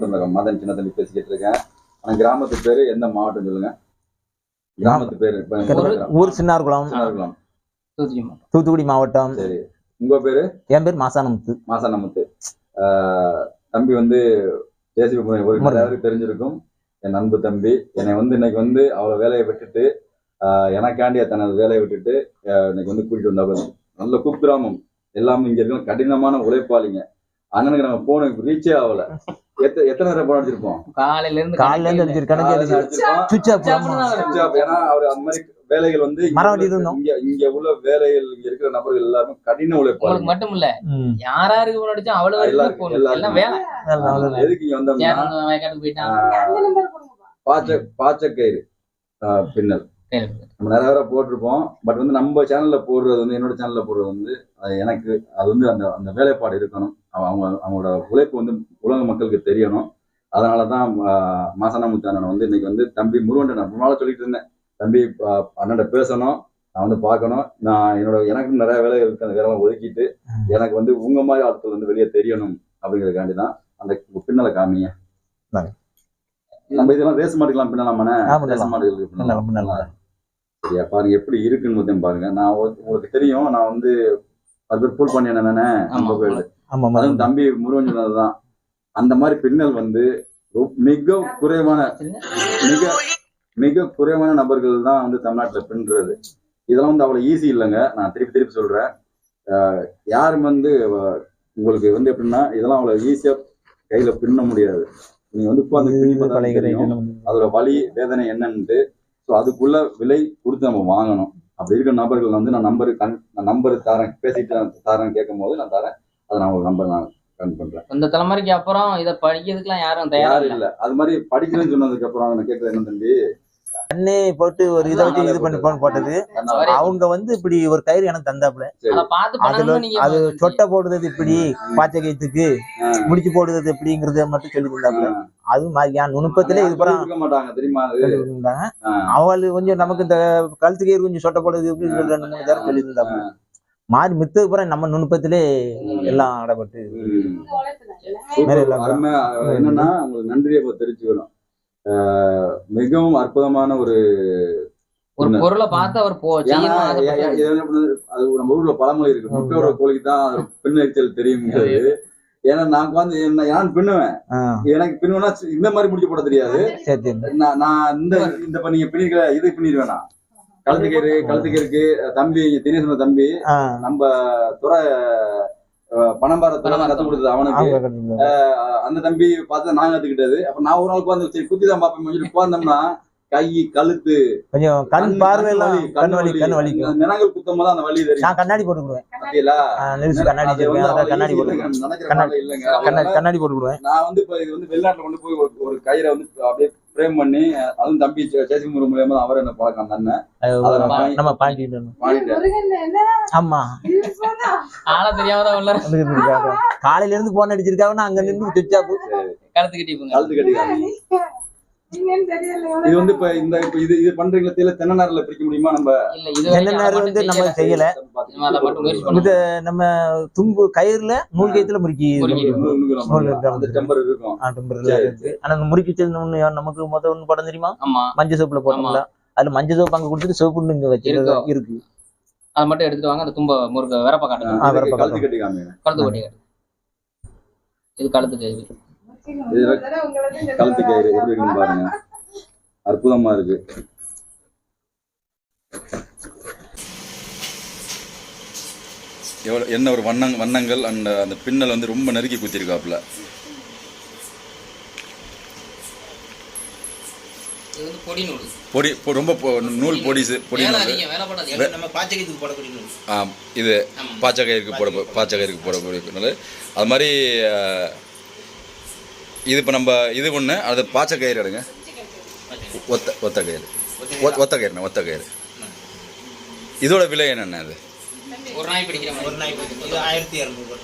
சொந்தகம் மதன் சின்ன தம்பி பேசிக்கிட்டு இருக்கேன். ஆனா கிராமத்து பேரு எந்த மாவட்டம் சொல்லுங்க? கிராமத்து பேரு. ஊர்- சின்னார்குளம். சின்னகுளம். தூத்துக்குடி மாவட்டம். தூத்துக்குடி மாவட்டம். சரி. உங்க பேரு? என் பேர் மாசானமுத்து. மாசானமுத்து. ஆஹ் தம்பி வந்து ஜேசிபி ஒரு. எல்லாருக்கும் தெரிஞ்சிருக்கும். என் அன்பு தம்பி. என்னை வந்து இன்னைக்கு வந்து அவளை வேலையை விட்டுட்டு ஆஹ் எனக்காண்டி தனது வேலையை விட்டுட்டு இன்னைக்கு வந்து கூட்டிட்டு வந்தாப்புல. நல்ல குக்கிராமம். எல்லாமே இங்க இருக்கிற கடினமான உழைப்பாளிங்க. அண்ணனுக்கு நாங்க போன ரீச்சே ஆகல எத்த எத்தனை நேரம் போன அடிச்சிருப்போம் காலையில இருந்து காலையில இருந்து. சுவிட்ச் ஆஃப் சுவிட்ச். ஏன்னா அவர் அந்த மாதிரி வேலைகள் வந்து இங்க. இங்க இங்க உள்ள வேலைகள் இங்க இருக்கிற நபர்கள் எல்லாருமே கடின உழைப்பாளிங்க மட்டும் இல்ல ம். யாராருக்கு போன் அடிச்சா அவ்வளவு. எல்லாம் வேலை. எதுக்கு இங்க வந்தோம்னா பாச்ச பாச்சக்கயிறு பின்னல். நம்ம நிறைய பேரை போட்டிருப்போம் பட் வந்து நம்ம சேனல்ல போடுறது வந்து என்னோட சேனல்ல போடுறது வந்து அது எனக்கு அது வந்து அந்த அந்த வேலைப்பாடு இருக்கணும் அவங்க அவங்களோட உழைப்பு வந்து உலக மக்களுக்கு தெரியணும். அதனால தான் அண்ணன் வந்து இன்னைக்கு வந்து தம்பி முருகன் நான் நாளா சொல்லிட்டு இருந்தேன். தம்பி அண்ணன்ட்ட பேசணும். நான் வந்து பார்க்கணும். நான் என்னோட எனக்கும் நிறைய வேலை இருக்கு. அந்த வேலை ஒதுக்கிட்டு எனக்கு வந்து உங்க மாதிரி ஆட்கள் வந்து வெளியே தெரியணும். அப்படிங்கிறதுக்காண்டி தான் அந்த பின்னலை காமிங்க. நம்ம இதெல்லாம் ரேஸ் மாட்டுக்கலாம் பின்னலாமாண்ணே? ஆ, ரேஸ் நல்லா. சரியா பாருங்க எப்படி இருக்குன்னு மட்டும் பாருங்க. நான் உங்களுக்கு தெரியும். நான் வந்து அது பேர் புல் பண்ணி என்னன்னு ஆமா. அதுவும் தம்பி முருகன் சொன்னதுதான். அந்த மாதிரி பின்னல் வந்து மிக குறைவான மிக மிக குறைவான நபர்கள் தான் வந்து தமிழ்நாட்டுல பின்னுறது. இதெல்லாம் வந்து அவ்வளவு ஈஸி இல்லைங்க. நான் திருப்பி திருப்பி சொல்றேன். யாரும் வந்து உங்களுக்கு வந்து எப்படின்னா இதெல்லாம் அவ்வளவு ஈஸியா கையில பின்ன முடியாது. நீங்க வந்து உட்கார்ந்து பின்னி தான் அதோட வலி வேதனை என்னன்ட்டு. ஸோ அதுக்குள்ள விலை கொடுத்து நம்ம வாங்கணும். அப்படி இருக்கிற நபர்கள் வந்து நான் நம்பர் நான் நம்பர் தரேன். பேசிட்டு தரேன் கேட்கும் போது நான் தரேன். அதை நான் ஒரு நம்பர் நான் கன் பண்றேன். இந்த தலைமுறைக்கு அப்புறம் இத படிக்கிறதுக்குலாம் யாரும் தயாரா யாரும் இல்ல. அது மாதிரி படிக்கணும்னு சொன்னதுக்கு அப்புறம் நான் கேட்கறது என்ன தம்பி? கண்ணே போட்டு ஒரு இதை வச்சு இது பண்ணி போன் போட்டது. அவங்க வந்து இப்படி ஒரு கயிறு எனக்கு தந்தாப்புல. அதுல அது சொட்டை போடுறது இப்படி பாச்சை கைத்துக்கு ஆ. முடிச்சு போடுறது எப்படிங்கறத மட்டும் சொல்லி ஆ. அது மாதிரி என் நுணுப்பத்திலே இது ஆ. அவள் கொஞ்சம் நமக்கு இந்த கழுத்து கயிறு கொஞ்சம் சொட்டை போடுறது எப்படி சொல்லி ரெண்டு மாறி மித்தது பூரா நம்ம நுணுப்பத்திலே எல்லாம் அருமை. என்னன்னா உங்களுக்கு நன்றியை தெரிஞ்சுக்கணும் ஆஹ் மிகவும் அற்புதமான ஒரு. பொருளை பார்த்து அவர் அதை ஏ- ஏ- பத்தி- இது என்ன பண்ணுது? அது நம்ம ஊர்ல பழமொழி இருக்கு. முட்டையோட கோழிக்கு தான் பின் எரிச்சல் தெரியுங்கிறது ஏன்னா நான் உட்காந்து என்ன நான் பின்னுவேன்? எனக்கு பின்னுவேன்னா இந்த மாதிரி முடிச்சு போட தெரியாது நான் இந்த இந்த நீங்க பின்னிருக்க இது பின்னிடுவேன்? நான் கழுத்துக்கயிறு கழுத்துக்கயிறுக்கு தம்பி தினேசன தம்பி நம்ம துறை பணம்பார துறை பணம்பார கத்து கொடுத்தது அவனுக்கு. அந்த தம்பி பார்த்து நான் கத்துக்கிட்டது. அப்ப நான் ஒரு நாள் உட்காந்து சரி குத்தி தான் பார்ப்பேன். உட்கார்ந்தோம்னா கை கழுத்து கொஞ்சம் கண் பார்வை எல்லாம் வலி, கண் வலி கண் இந்த நிறங்கள் குத்தும் போது அந்த வலி தெரியும். நான் கண்ணாடி போட்டுக்கிடுவேன் பாத்தீங்களா? நிறுத்து கண்ணாடி வச்சிருக்கேன் கண்ணாடி easy போட்டுக்கிடுவேன் இல்லைங்க. கண்ணாடி. இல்லைங்க. கண்ணாடி போட்டுக்கிடுவேன் நான் வந்து இப்ப இது வந்து வெளிநாட்டுல கொண்டு போய் ஒரு கயிறை வந்து அப்படியே ஃப்ரேம் பண்ணி அதுவும் தம்பி சேசி முறை மூலியமா அவர் என்ன பழக்கம் அந்த அண்ணன் நம்ம பாண்டிட்டு ஆமா. ஆள தெரியாமதான் உள்ள வந்து இருக்காங்க. காலையில இருந்து போன் அடிச்சிருக்காங்க அங்க இருந்து சுவிட்ச் ஆஃப் கழுத்து கட்டிப்புங்க கழுத்து கட்டிக்காங்க. இது வந்து இப்ப இந்த இப்ப இது இது பண்றீங்களா தெரியல தென்னை நார்ல பிரிக்க முடியுமா நம்ம? நேரம் வந்து நம்ம செய்யல. இது நம்ம தும்பு கயிறுல நூல் கயித்துல முறுக்கி டெம்பர் இருக்கும். இருக்கு. ஆனா முறுக்கி ஒண்ணு நமக்கு மொத்தம் ஒண்ணு படம் தெரியுமா? மஞ்சள் சோப்புல போட்டோம்ல. அதுல மஞ்சள் சோப்பு அங்க கொடுத்துட்டு சோப்பு இங்க வச்சிருக்கோம் இருக்கும். இருக்கு. அதை மட்டும் எடுத்துட்டு வாங்க. அந்த தும்ப முறுக்க வேறப்பா காட்டுங்க. கழுத்து கட்டி காமிங்க கழுத்து கொட்டி காட்டு இது கழுத்து கயிறு எப்படி இருக்குன்னு பாருங்க. அற்புதமா இருக்கு. எவ்வளோ என்ன ஒரு வண்ணங் வண்ணங்கள் அந்த அந்த பின்னல் வந்து ரொம்ப நெருக்கி குத்திருக்காப்புல. பொடி நூல். ரொம்ப நூல் பொடிசு பொடி நூல். போடக்கூடிய நூல். ஆம், இது ஆமா. பாச்சகயிருக்கு போட பாச்சகயிருக்கு போடக்கூடிய அது மாதிரி இது இப்போ நம்ம இது ஒன்று அது பாச்சக்கயிறு எடுங்க. ஒத்த ஒத்த கயிறு. ஒ- ஒத்த கயிறுண்ணே ஒத்த கயிறு. இதோட விலை என்னென்ன அது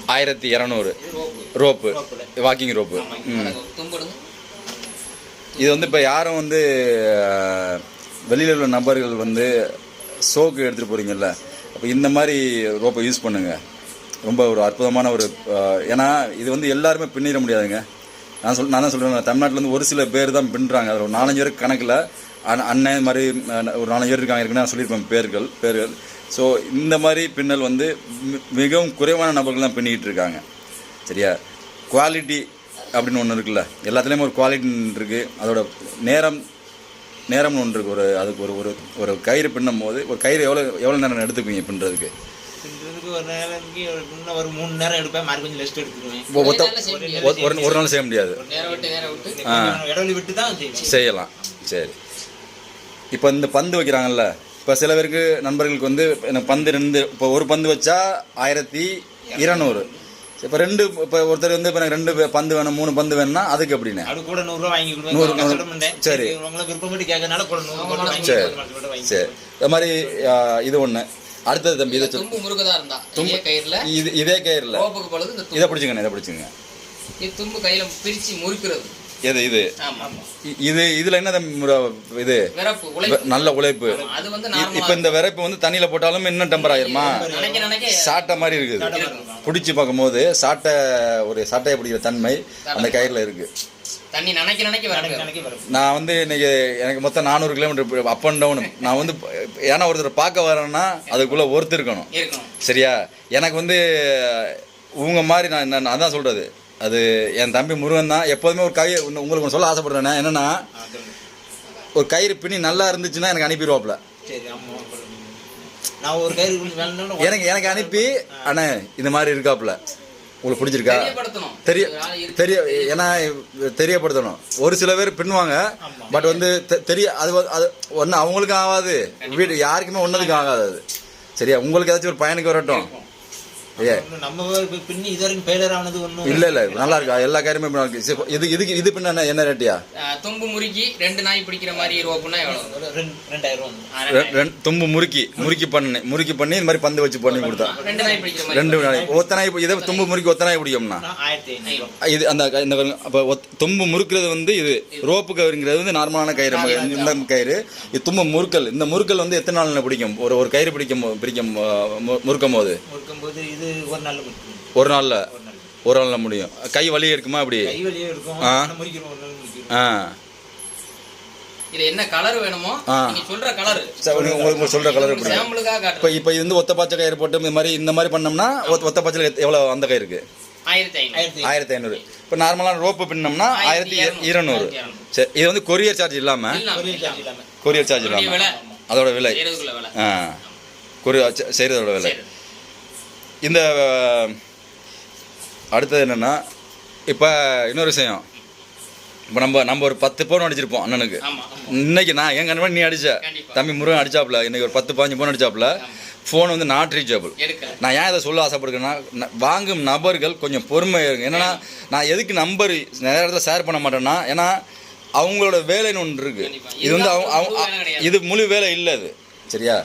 ஆயிரத்தி இரநூறு. ரோப்பு. Walking rope. இது வந்து இப்போ யாரும் வந்து வெளியில உள்ள நபர்கள் வந்து சோக்கு எடுத்துகிட்டு போகிறீங்கல்ல அப்போ இந்த மாதிரி ரோப்பை யூஸ் பண்ணுங்க. ரொம்ப ஒரு அற்புதமான ஒரு ஏன்னா இது வந்து எல்லாருமே பின்னிட முடியாதுங்க. நான் சொல் நான் தான் சொல்கிறேன் தமிழ்நாட்டில் வந்து ஒரு சில பேர் தான் பின்னுறாங்க அதில் ஒரு நாலஞ்சு பேர் கணக்கில் அண்ணன் மாதிரி ஒரு நாலஞ்சு பேர் இருக்காங்க. இருக்குன்னு நான் சொல்லியிருப்பேன் பேர்கள் பேர்கள். ஸோ இந்த மாதிரி பின்னல் வந்து மிகவும் குறைவான நபர்கள் தான் பின்னிக்கிட்டு இருக்காங்க. சரியா? குவாலிட்டி அப்படின்னு ஒன்று இருக்குல்ல. எல்லாத்துலேயுமே ஒரு குவாலிட்டி இருக்குது அதோட நேரம் நேரம்னு ஒன்று இருக்குது ஒரு அதுக்கு ஒரு ஒரு ஒரு கயிறு பின்னும் போது ஒரு கயிறு எவ்வளோ எவ்வளோ நேரம் எடுத்துக்குவீங்க பின்னுறதுக்கு? ஒரு நேரத்துக்கு மூணு நேரம் எடுப்பேன். மாதிரி கொஞ்சம் ரெஸ்ட் எடுத்துக்குவேன். ஒரு- நாள் செய்ய முடியாது. நேரம் விட்டு நேரம் விட்டு. கொஞ்சம் இடைவெளி விட்டு தான் செய்யலாம். சரி. இப்போ இந்த பந்து வைக்கிறாங்கல்ல இப்போ சில பேருக்கு நண்பர்களுக்கு வந்து எனக்கு பந்து ரெண்டு இப்போ ஒரு பந்து வச்சா ஆயிரத்தி இருநூறு. இப்போ ரெண்டு இப்போ ஒருத்தர் வந்து இப்போ எனக்கு ரெண்டு பந்து வேணும் மூணு பந்து வேணும்னா அதுக்கு எப்படின்னு? அது கூட நூறுரூவா வாங்கி பண்ணேன். சரி. உங்களை விருப்பப்பட்டு கேட்கறதுனால கூட நூறு சரி. சரி. இது மாதிரி இது ஒன்று அடுத்தது தம்பி இதை. தும்பு முருகதா இருந்தா இதே கயிறுல. இது இதே கயிறுல. ரோப்புக்கு பொழுது இதை பிடிச்சிங்கண்ணே இதை பிடிச்சிங்க இது தும்பு கையில பிரிச்சு முறுக்குறது. எது இது? இது இதுல என்ன இது? நல்ல உழைப்பு. இப்ப இந்த விரைப்பு வந்து தண்ணியில போட்டாலும் இன்னும் டெம்பர் ஆயிருமா? சாட்டை மாதிரி இருக்குது. பிடிச்சி பார்க்கும்போது சாட்டை ஒரு சாட்டையை பிடிக்கிற தன்மை அந்த கயிறுல இருக்கு. தண்ணி நினைக்க நினைக்க வரும் நான் வந்து இன்னைக்கு எனக்கு மொத்தம் நானூறு கிலோமீட்டர் அப் அண்ட் டவுன் நான் வந்து ஏன்னா ஒருத்தர் பார்க்க வரேன்னா அதுக்குள்ள ஒருத்தர் இருக்கணும். சரியா? எனக்கு வந்து உங்க மாதிரி நான் நான் அதான் சொல்றது. அது என் தம்பி முருகன் தான். எப்போதுமே ஒரு கை உங்களுக்கு ஒன்று சொல்ல ஆசைப்படுறேன் என்னன்னா. ஒரு கயிறு பின்னி நல்லா இருந்துச்சுன்னா எனக்கு அனுப்பிடுவாப்ல சரி ஆமா நான் ஒரு கயிறு கொஞ்சம் வேணும்னா எனக்கு எனக்கு அனுப்பி அண்ணே இந்த மாதிரி இருக்காப்ல. உங்களுக்கு பிடிச்சிருக்கா தெரிய. தெரிய ஏன்னா தெரியப்படுத்தணும். ஒரு சில பேர் பின்னுவாங்க பட் வந்து தெரிய அது அது ஒன்று அவங்களுக்கும் ஆகாது. வீடு யாருக்குமே ஒன்றதுக்கும் ஆகாது அது. சரியா? உங்களுக்கு ஏதாச்சும் ஒரு பயனுக்கு வரட்டும். ஏ நம்ம பின்னி இது வரைக்கும் ஃபெயிலியர் ஆனது ஒன்றும் இல்ல. இல்ல நல்லா இருக்கா? எல்லா காரியமே நல்லா இருக்கு இது இதுக்கு இது பின்ன என்ன- என்ன ரேட்டியா தும்பு முறுக்கி ரெண்டு நாய் பிடிக்கிற மாதிரி ரோப்புனா எவ்வளவு? ரெண்டு ரெண்டாயிரம் தும்பு முறுக்கி முறுக்கி பண்ணி முறுக்கி பண்ணி இந்த மாதிரி பந்து வச்சு பண்ணி கொடுத்தா. ரெண்டு நாய் பிடிக்கிற மாதிரி. ரெண்டு நாய் ஒத்த நாய் இதை தும்பு முறுக்கி ஒத்த நாய் பிடிக்கும்னா? இது அந்த இந்த அப்போ தும்பு முறுக்கிறது வந்து இது ரோப்பு கயிறுங்கிறது வந்து நார்மலான கயிறு இந்த கயிறு. இது தும்பு முறுக்கல். இந்த முறுக்கல் வந்து எத்தனை நாள்ல பிடிக்கும்? ஒரு ஒரு கயிறு பிடிக்கும் பிடிக்கும் முறுக்கும் போது இது ஒரு நாள் ஒரு நாள்ல? ஒரு நாள் ஒரு நாள்ல முடியும். கை வலி இருக்குமா அப்படி? கை வலியே இருக்கும் ஆ. ஆ. என்ன கலர் வேணுமோ? சொல்ற கலர் சரி, உங்களுக்கு உங்களுக்கு சொல்ற கலர் இப்போ இப்போ இது வந்து ஒத்த பச்சை கயிறு போட்டு இந்த மாதிரி இந்த மாதிரி பண்ணோம்னா ஒத்த- பச்சையில் எவ்வளோ அந்த கயிறுக்கு? ஆயிரத்தி ஐநூறு. இப்போ நார்மலான ரோப்பு பின்னோம்னா ஆயிரத்தி இருநூறு. சரி இது வந்து கொரியர் சார்ஜ் இல்லாமல் கொரியர் சார்ஜ் இல்லாமல் விலை. அதோட விலை. ஆ. கொரியர் செய்கிறதோட விலை. இந்த அடுத்தது என்னென்னா இப்போ இன்னொரு விஷயம். இப்போ நம்ம நம்ம ஒரு பத்து பவுன் அடிச்சிருப்போம் அண்ணனுக்கு. இன்னைக்கு நான் என் கண்மணி நீ அடிச்ச. கண்டிப்பா. தம்பி முருகன் அடிச்சாப்ல இன்னைக்கு ஒரு பத்து பாஞ்சு பவுன் அடிச்சாப்ல ஃபோன் வந்து நாட் ரீச்சபிள் நான் ஏன் இதை சொல்ல ஆசைப்படுறேன்னா வாங்கும் நபர்கள் கொஞ்சம் பொறுமையாக இருங்க. என்னன்னா நான் எதுக்கு நம்பர் நிறைய இடத்துல ஷேர் பண்ண மாட்டேன்னா ஏன்னா அவங்களோட வேலைன்னு ஒன்று இருக்கு. கண்டிப்பா. இது வந்து அவங்க அவங்க-. இது முழு வேலை இல்லை இது சரியா?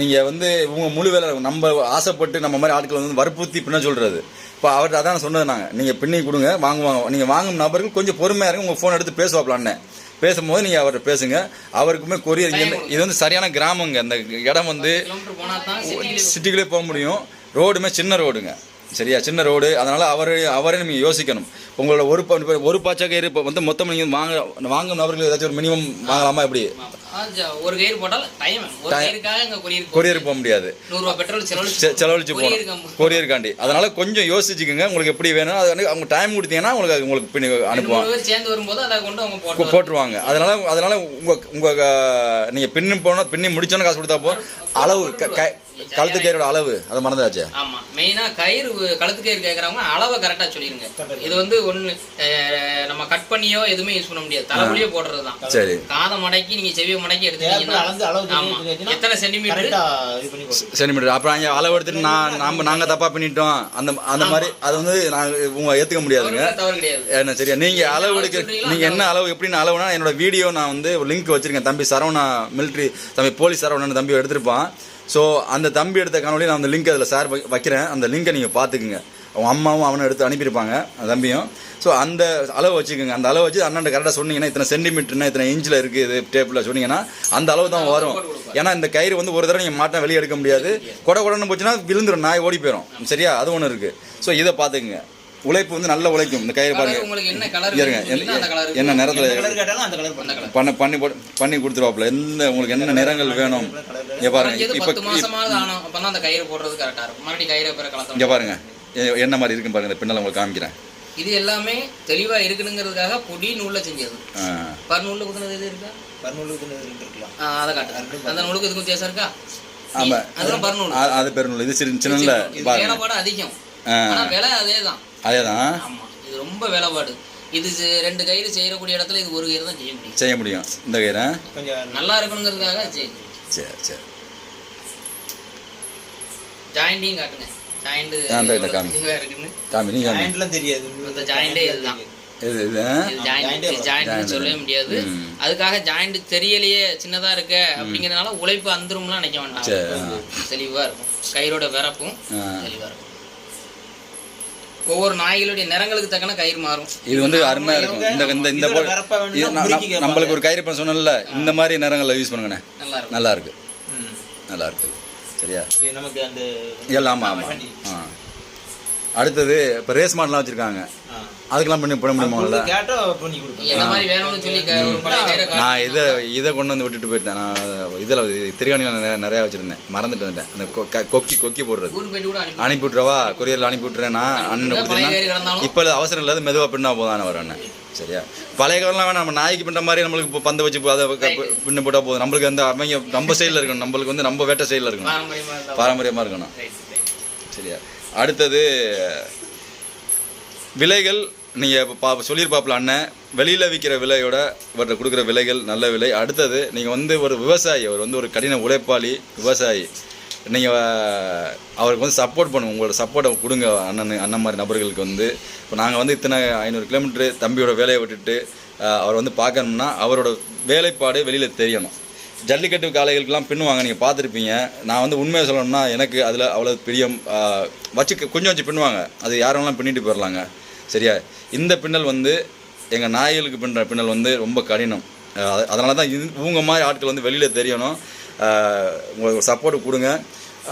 நீங்கள் வந்து உங்க முழு வேலை நம்ம ஆசைப்பட்டு நம்ம மாதிரி ஆட்களை வந்து வற்புறுத்தி பின்ன சொல்கிறது இப்போ அவர்கிட்ட அதான் சொன்னது நாங்கள் நீங்கள் பின்னி கொடுங்க வாங்குவாங்க. நீங்கள் வாங்கும் நபர்கள் கொஞ்சம் பொறுமையாக இருங்க உங்கள் ஃபோன் எடுத்து பேசுவாப்ல அண்ணன் பேசும்போது நீங்கள் அவர்கிட்ட பேசுங்க. அவருக்குமே கொரியர் இங்க இது வந்து சரியான கிராமங்க. இந்த இடம் வந்து சிட்டிக்குள்ளே போக முடியும். ரோடுமே சின்ன ரோடுங்க. சரியா? சின்ன ரோடு. அதனால அவர் அவரே நீங்கள் யோசிக்கணும். உங்களோட ஒரு ஒரு பாச்சா கயிறு இப்போ வந்து மொத்தம் நீங்கள் வாங்க வாங்கும் நபர்கள் ஏதாச்சும் ஒரு மினிமம் வாங்கலாமா எப்படி? ஒரு கயிறு போட்டால் டைம் கொரியர் கொரியர் போக முடியாது. செலவழிச்சு போகணும். கொரியருக்காண்டி. அதனால கொஞ்சம் யோசிச்சுக்கோங்க. உங்களுக்கு எப்படி வேணும் அது வந்து அவங்க டைம் கொடுத்தீங்கன்னா உங்களுக்கு உங்களுக்கு ரெண்டு அனுப்புவாங்க சேர்ந்து வரும்போது அதை கொண்டு அவங்க போட்டுருவாங்க. அதனால அதனால உங்க உங்க அஹ், நீங்க பின்னு போனா பின்னி முடிச்சோன்னு காசு கொடுத்தா போ. அளவு க- கழுத்து கயிறோட அளவு. அதை மறந்தாச்சே ஆமா. மெயினா கயிறு கழுத்து கயிறு கேக்குறவங்க அளவை கரெக்டா சொல்லிருங்க இது வந்து அஹ், நம்ம கட் பண்ணியோ எதுவுமே யூஸ் பண்ண முடியாது. தலைவலியோ போடுறதுதான். சரி. காதை மடக்கி நீங்க செவியை மடக்கி தெரிஞ்சுச்சுன்னா எத்தனை சென்டிமீட்டர் போடுறது சென்டிமீட்டர் அப்புறம் அங்கே அளவு எடுத்துட்டு நான் நம்ம நாங்கள் தப்பாக பண்ணிட்டோம். அந்த அந்த மாதிரி அது வந்து நாங்கள் உங்க ஏற்றுக்க முடியாதுங்க. தவறு கிடையாது. என்ன சரியா? நீங்கள் அளவு எடுக்க நீங்கள் என்ன அளவு. எப்படின்னு அளவுனா என்னோட வீடியோ நான் வந்து லிங்க் வச்சிருக்கேன். தம்பி சரவணா மிலிட்ரி தம்பி போலீஸ் சரவணன் தம்பி எடுத்திருப்பான். ஸோ அந்த தம்பி எடுத்த காணொலி நான் அந்த லிங்க் அதில் ஷேர் வைக்கிறேன். அந்த லிங்கை நீங்கள் பார்த்துக்குங்க. அவன் அம்மாவும் அவனை எடுத்து அனுப்பியிருப்பாங்க அந்த தம்பியும். ஸோ அந்த அளவு வச்சுக்கோங்க. அந்த அளவு வச்சு அண்ணன் கரெக்டாக சொன்னீங்கன்னா இத்தனை சென்டிமீட்டர்னா இத்தனை இன்ச்சில் இருக்குது இது டேப்பில் சொன்னீங்கன்னா அந்த அளவு தான் வரும். ஏன்னா இந்த கயிறு வந்து ஒரு தடவை நீங்கள் மாட்டா வெளியே எடுக்க முடியாது. கொட கொடன்னு போச்சுன்னா விழுந்துரும். நாய் ஓடி போயிடும் சரியா? அது ஒன்று இருக்குது ஸோ இதை பார்த்துக்குங்க. உழைப்பு வந்து நல்லா உழைக்கும். இந்த கயிறு பாருங்க. உங்களுக்கு என்ன கலர் இருங்க என்ன- அந்த கலர்? என்ன நேரத்தில் பண்ண பண்ணி பண்ணி கொடுத்துருவாப்புல. எந்த உங்களுக்கு என்ன நிறங்கள் வேணும்? இங்க பாருங்க. இப்போ அந்த கயிறு போடுறது கரெக்டா இருக்கும். மறுபடியும் கயிறை பிற இங்க பாருங்க. என்ன மாதிரி இருக்குன்னு பாருங்க. பின்னலை உங்களுக்கு காமிக்கிறேன். இது எல்லாமே தெளிவா இருக்கணுங்கிறதுக்காக பொடி நூல்ல செஞ்சது. ஆ. பர் நூல்ல குத்துனது எது இருக்கா? இருக்கலாம். ஆ, அதை காட்டு. அந்த நூலுக்கு இதுக்கும் வித்தியாசம் இருக்கா? ஆமா. அதெல்லாம் பர்நூல் அது பெருநூல். இது சின்ன பாருங்க. வேலைப்பாடு அதிகம். ஆ. ஆனா விலை ஆமா. இது ரொம்ப வேலைப்பாடு. இது செ- ரெண்டு கயிறு செய்யக்கூடிய இடத்துல இது ஒரு கயிறு தான் செய்ய முடியும். செய்ய முடியும். இந்த கயிறை கொஞ்சம் நல்லா இருக்கணுங்கிறதுக்காக சரி சரி சரி. ஜாயிண்டையும் காட்டுங்க. ஜாயிண்ட் ஆ, இந்த காமி. இருக்குன்னு. காமி நீங்க காமி. ஜாயிண்ட்லாம் தெரியாது. இந்த ஜாயிண்டே இதுதான். இது இது ஆ? இது ஜாயிண்ட் Joint ஜாயிண்ட். சொல்லவே முடியாது. ம். அதுக்காக ஜாயிண்ட் தெரியலையே சின்னதா இருக்க அப்படிங்கறதுனால உழைப்பு அந்துரும்லாம் நினைக்க வேண்டாம் சரி, ஆ. தெளிவா இருக்கும். கயிறோட விறப்பும் ஆ. தெளிவா இருக்கும். ஒவ்வொரு நாய்களுடைய நிறங்களுக்கு தக்கன கயிறு மாறும். இது வந்து அருமையா இருக்கும். இந்த இந்த இந்த நம்மளுக்கு ஒரு கயிறு பண்ண சொன்னேன்ல இந்த மாதிரி நேரங்களில் யூஸ் பண்ணுங்கண்ணே. நல்லா இருக்கும். நல்லா இருக்கு. நல்லா இருக்கு சரியா? நமக்கு அந்த எல்லாம் ஆமாம் ஆமாம் ஆ. அடுத்தது இப்போ ரேஸ் மாடலாம் வச்சுருக்காங்க. அதுக்கெல்லாம் பண்ணி பண்ண முடியுமாங்கல்ல. நான் இதை இதை கொண்டு வந்து விட்டுட்டு போயிட்டேன். நான் இதில் திருவாணியில் நிறைய நிறையா வச்சுருந்தேன். மறந்துட்டு வந்துட்டேன். அந்த கொக்கி கொக்கி போடுறது. அனுப்பி விட்றவா கொரியரில் அனுப்பி விட்றேன் நான் அண்ணன் கிடந்தாலும் இப்போ அவசரம் இல்லாத மெதுவாக பின்னா போதானே வரும் அண்ணன். சரியா? பழைய காலம்லாம் வேணாம். நம்ம நாய்க்கு பின்ன மாதிரி நம்மளுக்கு இப்போ பந்து வச்சு அதை பின்ன போட்டால் போதும். நம்மளுக்கு அந்த அவங்க நம்ம ஸ்டைலில் இருக்கணும். நம்மளுக்கு வந்து நம்ம வேட்ட ஸ்டைலில் இருக்கணும். பாரம்பரியமாக இருக்கணும். சரியா? அடுத்தது விலைகள் நீங்கள் இப்போ பா சொல்லியிருப்பாப்புல அண்ணன் வெளியில் விற்கிற விலையோட இவர்கிட்ட கொடுக்குற விலைகள் நல்ல விலை. அடுத்தது நீங்கள் வந்து ஒரு விவசாயி அவர் வந்து ஒரு கடின உழைப்பாளி விவசாயி. நீங்கள் அவருக்கு வந்து சப்போர்ட் பண்ணுங்க உங்களோட சப்போர்ட்டை கொடுங்க அண்ணன் அண்ணன் மாதிரி நபர்களுக்கு வந்து. இப்போ நாங்கள் வந்து இத்தனை ஐநூறு கிலோமீட்டரு தம்பியோட வேலையை விட்டுட்டு அவர் வந்து பார்க்கணும்னா அவரோட வேலைப்பாடு வெளியில் தெரியணும். ஜல்லிக்கட்டு காளைகளுக்கெல்லாம் பின்னுவாங்க நீங்கள் பார்த்துருப்பீங்க. நான் வந்து உண்மையை சொல்லணும்னா எனக்கு அதில் அவ்வளோ பிரியம் வச்சு கொஞ்சம் வச்சு பின்னுவாங்க அது யாரெல்லாம் பின்னிட்டு போயிடலாங்க சரியா? இந்த பின்னல் வந்து எங்கள் நாய்களுக்கு பின்னுற பின்னல் வந்து ரொம்ப கடினம். அதனால தான் இது இவங்க மாதிரி ஆட்கள் வந்து வெளியில் தெரியணும். உங்களுக்கு சப்போர்ட் கொடுங்க.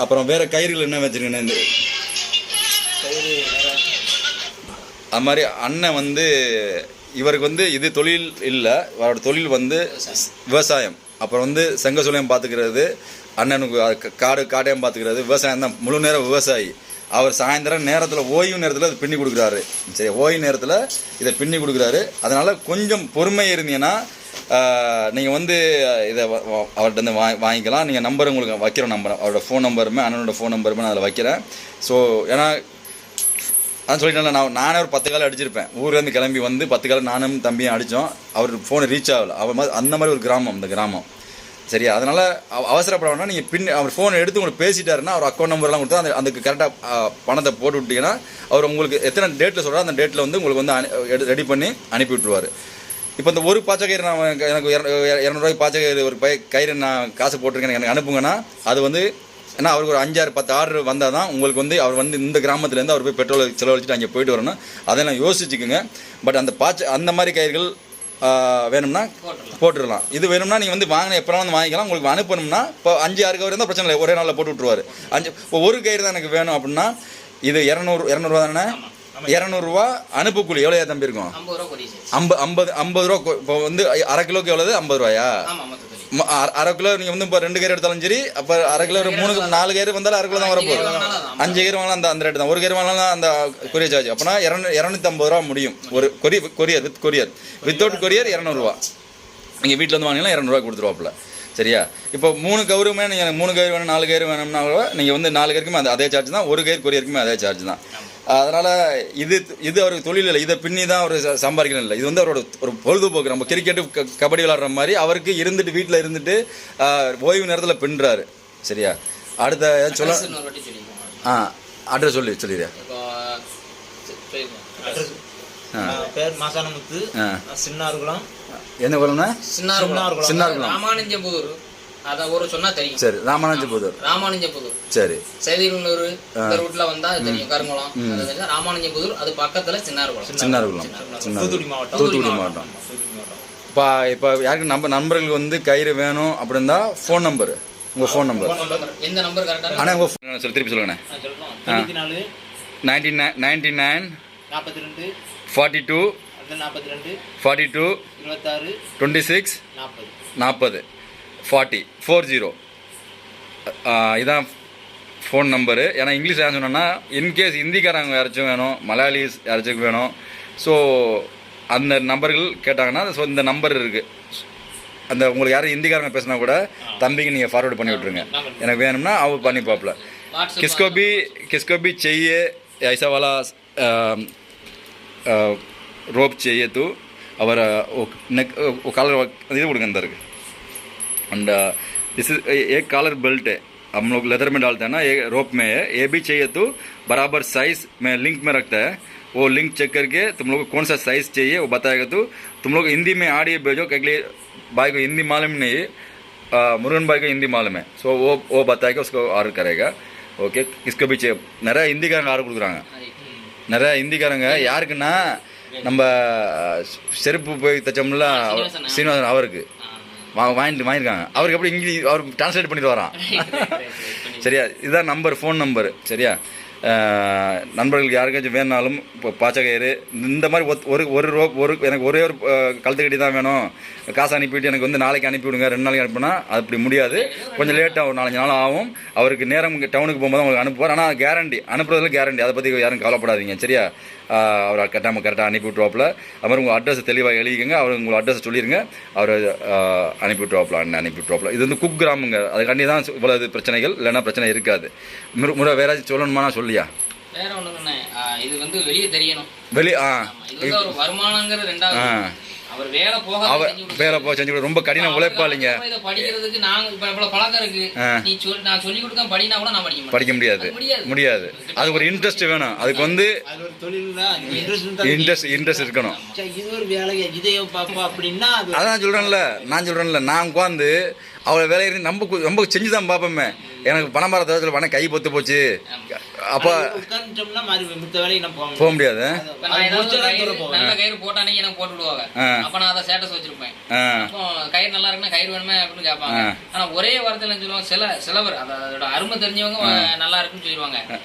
அப்புறம் வேறு கயிறுகள் என்ன வச்சுருக்கேன்னா இந்த கயிறு அது மாதிரி அண்ணன் வந்து இவருக்கு வந்து இது தொழில் இல்லை. அவரோட தொழில் வந்து விவசாயம். அப்புறம் வந்து செங்க சூளையம் பார்த்துக்கிறது அண்ணனுக்கு காடு காட்டையும் பார்த்துக்கிறது விவசாயம் தான். முழு நேரம் விவசாயி. அவர் சாயந்தரம் நேரத்தில் ஓய்வு நேரத்தில் அது பின்னி கொடுக்குறாரு. சரி ஓய்வு நேரத்தில் இதை பின்னி கொடுக்குறாரு. அதனால் கொஞ்சம் பொறுமை இருந்தீங்கன்னா நீங்கள் வந்து இதை அவர்கிட்ட வந்து வா வாங்கிக்கலாம். நீங்கள் நம்பர் உங்களுக்கு வைக்கிறோம் நம்பர். அவரோட ஃபோன் நம்பருமே அண்ணனோட ஃபோன் நம்பருமே நான் அதில் வைக்கிறேன். ஸோ ஏன்னா அதான் சொல்லிட்டேன் நான் நானே ஒரு பத்து காலம் அடிச்சிருப்பேன். ஊர்லேருந்து கிளம்பி வந்து பத்து காலம் நானும் தம்பியும் அடித்தோம் அவர் ஃபோனை ரீச் ஆகலை. அவர் மாதிரி அந்த மாதிரி ஒரு கிராமம் அந்த கிராமம். சரியா? அதனால் அவசரப்பட வேணா நீங்கள் பின் அவர் ஃபோன் எடுத்து உங்களுக்கு பேசிட்டாருன்னா அவர் அக்கௌண்ட் நம்பர்லாம் கொடுத்தா அந்த அதுக்கு கரெக்டாக பணத்தை போட்டு விட்டீங்கன்னா அவர் உங்களுக்கு எத்தனை டேட்டில் சொல்கிறாரோ அந்த டேட்டில் வந்து உங்களுக்கு வந்து ரெடி பண்ணி அனுப்பி விட்ருவார் இப்போ இந்த ஒரு பாச்சக்கயிறு நான் எனக்கு- எனக்கு இரநூறுவாய்க்கு பாச்சக்கயிறு ஒரு பை கயிறு நான் காசு போட்டிருக்கேன் எனக்கு அனுப்புங்கன்னா அது வந்து ஏன்னா அவருக்கு ஒரு அஞ்சாறு பத்து ஆர்டர் வந்தால் தான் உங்களுக்கு வந்து அவர் வந்து இந்த கிராமத்துலேருந்து அவர் போய் பெட்ரோல் செலவழிச்சிட்டு அங்கே போயிட்டு வரணும். அதெல்லாம் யோசிச்சுக்குங்க. பட் அந்த பாச்சை அந்த மாதிரி கயிறுகள் வேணும்னா போட்டுடலாம். இது வேணும்னா நீங்கள் வந்து வாங்கின எப்போ வந்து வாங்கிக்கலாம். உங்களுக்கு அனுப்பணும்னா இப்போ அஞ்சு ஆறு கயிறு இருந்தால் பிரச்சனை இல்லை. ஒரே நாளில் போட்டு விட்ருவாரு அஞ்சு இப்போ ஒரு கயிறு தான் எனக்கு வேணும் அப்படின்னா இது இரநூறு இரநூறுவா தானே? இரநூறுவா அனுப்புக்கூலி எவ்வளோ தம்பி இருக்கும் ஐம்பது ஐம்பது ஐம்பது ரூபா இப்போ வந்து அரை கிலோக்கு எவ்வளவு? ஐம்பது ரூபாயா? அரை- கிலோ நீங்கள் வந்து இப்போ ரெண்டு கயிறு எடுத்தாலும் சரி அப்போ அரை கிலோ ஒரு மூணு நாலு கயிறு வந்தாலும் அரை கிலோ தான் வரப்போகுது. அஞ்சு கயிறு வாங்கலாம் அந்த அந்த ரேட்டு தான். ஒரு கயிறு வாங்கினாலும் அந்த கொரியர் சார்ஜ் அப்போனா இரநூ இரநூத்தி ஐம்பது ரூபா முடியும். ஒரு கொரி courier with courier without courier இரநூறுவா. நீங்கள் வீட்டில் வந்து வாங்கினா இரநூறுவா கொடுத்துருவாப்புல. சரியா? இப்போ மூணு கவுருமே நீங்கள் மூணு கயிறு வேணும் நாலு கயிறு வேணும்னா கூட நீங்கள் வந்து நாலு கயிறுக்குமே அதே சார்ஜ் தான் ஒரு கயிறு கொரியருக்குமே அதே சார்ஜ் தான். அதனால் இது இது அவருக்கு தொழில் இல்லை. இதை பின்னி தான் அவர் சம்பாதிக்கணும் இல்லை. இது வந்து அவரோட ஒரு பொழுதுபோக்கு. நம்ம கிரிக்கெட்டு கபடி விளாடுற மாதிரி அவருக்கு இருந்துட்டு வீட்டில் இருந்துட்டு ஓய்வு நேரத்தில் பின்னுறாரு. சரியா? அடுத்த ஏதாவது சொல்ல ஆ அட்ரஸ் சொல்லி ஆ. பேர் மாசானமுத்து. சின்னார்குளம். என்ன குளம்னா? சின்னார்குளம். சின்னார்குளம். சின்னார்குளம். அத ஒரு சொன்னா தெரியும். சரி ராமானுஜபுதூர் ராமானுஜம்புதூர் சரி. செய்திநல்லூர் இந்த ரூட்ல வந்தா தெரியும் கருங்குளம். அது தெரியும். ராமானுஜம்புதூர் அது பக்கத்துல சின்னார்குளம். சின்னார்குளம். சின்னார் தூத்துக்குடி மாவட்டம். தூத்துக்குடி மாவட்டம். இப்போ இப்போ யாருக்கு நம்ம நண்பர்களுக்கு வந்து கயிறு வேணும் அப்படின்னா ஃபோன் நம்பர் உங்கள் ஃபோன் நம்பர் எந்த நம்பர் கரெக்டா ஆனால் உங்கள் ஃபோன் சொல்லி திருப்பி சொல்லுங்கண்ணே. நைன்டி நைன் நைன்டி நைன் நாற்பத்தி ரெண்டு ஃபார்ட்டி டூ நாற்பத்தி ரெண்டு ஃபார்ட்டி டூ இருபத்தாறு டுவெண்ட்டி சிக்ஸ் நாற்பது நாற்பது ஃபார்ட்டி ஃபோர் ஜீரோ. இதுதான் ஃபோன் நம்பரு. ஏன்னா இங்கிலீஷ் யாரும் சொன்னோன்னா இன்கேஸ் ஹிந்திக்காரங்க யாராச்சும் வேணும் மலையாளிஸ் யாராச்சும் வேணும். ஸோ அந்த நம்பர்கள் கேட்டாங்கன்னா ஸோ இந்த நம்பர் இருக்குது அந்த உங்களுக்கு யாரும் ஹிந்திக்காரங்க பேசினா கூட தம்பிக்கு நீங்கள் ஃபார்வேர்டு பண்ணி விட்ருங்க எனக்கு வேணும்னா அவர் பண்ணி பார்ப்பல கிஸ்கோபி கிஸ்கோபி செய்யே ஐசாவாலா ரோப் செய்யே தூ. அவர் கலர் இது கொடுங்க இந்த एंड दिस इज एक कॉलर बेल्ट है हम लोग लेदर में डालते हैं ना ये रोप में है ये भी चाहिए तो बराबर साइज में लिंक में रखता है वो लिंक चेक करके तुम लोग को कौन सा साइज चाहिए वो बताएगा तो तुम लोग हिंदी में ऑडियो भेजो क्योंकि भाई को हिंदी मालूम नहीं आ, मुरुगन भाई को हिंदी मालूम है सो वो वो बताएगा उसको ऑर्डर करेगा ஓகே கிஸ்கோ பீச் நிறைய ஹிந்திக்காரங்க ஆர்டர் கொடுக்குறாங்க நிறைய ஹிந்திக்காரங்க யாருக்குன்னா நம்ம செருப்பு போய் தைச்சோம்ல அவர் சீனிவாசனா? சீனிவாசன் அவருக்கு ஆ. வா- வாங்கிட்டு வாங்கியிருக்காங்க. அவருக்கு எப்படி இங்கிலீஷ் அவர் டிரான்ஸ்லேட் பண்ணிட்டு வரான். சரியா? இதுதான் நம்பர் ஃபோன் நம்பர் சரியா? நண்பர்களுக்கு யாருக்காச்சும் வேணுனாலும் இப்போ பாச்சகயிறு இந்த மாதிரி ஒத்- ஒரு ஒரு ரோ ஒரு எனக்கு ஒரே ஒரு கழுத்துக்கட்டி தான் வேணும். காசு அனுப்பிவிட்டு எனக்கு வந்து நாளைக்கு அனுப்பிவிடுங்க ரெண்டு நாளைக்கு அனுப்புனா அது அப்படி முடியாது. கொஞ்சம் லேட்டாக ஒரு நாலஞ்சு நாள் ஆகும். அவருக்கு நேரம் டவுனுக்கு போகும்போது உங்களுக்கு அனுப்புவார். ஆனால் கேரண்டி அனுப்புறதுல கேரண்டி அதை பற்றி யாரும் கவலைப்படாதீங்க. சரியா? அவர் கட்டாமல் கரெக்டாக அனுப்பி அது மாதிரி உங்கள் அட்ரஸ் தெளிவாக எழுதிக்கங்க. அவர் உங்கள் அட்ரஸ் சொல்லிடுங்க அவர் ஆஹ் அனுப்பி அண்ணன் அனுப்பி விட்ருவாப்புல இது வந்து குக் கிராமங்க. அதுக்காண்டி தான் இவ்வளோ பிரச்சனைகள். இல்லைன்னா பிரச்சனை இருக்காது. முறை வேற சொல்லணுமானா சொல்லி சொல்லியா வேற ஒண்ணுங்கண்ணே இது வந்து வெளியே தெரியணும். வெளி ஆ. ஒரு வருமானங்கிற ரெண்டாவது. அவர் வேலை போக. வேலை போ செஞ்சு. ரொம்ப கடின உழைப்பாளிங்க படிக்கிறதுக்கு நாங்க இப்ப இவ்வளவு பழக்கம் இருக்கு. நீ சொல் நான் சொல்லி கொடுக்க படினா கூட நான் படிக்க படிக்க முடியாது. முடியாது. அது ஒரு இன்ட்ரெஸ்ட் வேணும். அதுக்கு வந்து இன்ட்ரெஸ்ட் இன்ட்ரெஸ்ட் இருக்கணும். இது ஒரு வேலையை? இதையோ பார்ப்போம் அப்படின்னா அது அதான் சொல்கிறேன்ல நான் சொல்கிறேன்ல நான் உட்காந்து அவளை வேலையை இருந்து நம்ம ரொம்ப செஞ்சு தான் பார்ப்போமே. எனக்கு பணம் வர தவிர பணம் கை பொத்து போச்சு. அப்போ நம்ம போக போக முடியாது. கயிறு, போட்டானே எனக்கு போட்டு விடுவாங்க. அப்ப நான் அதை ஸ்டேட்டஸ் வச்சிருப்பேன். கயிறு நல்லா இருக்குன்னா கயிறு வேணுமே அப்படின்னு கேட்பாங்க. ஆ. ஆனா ஒரே வாரத்துல சொல்லுவாங்க? சில சிலவர் அத- அதோட அருமை தெரிஞ்சவங்க நல்லா இருக்குன்னு சொல்லிடுவாங்க.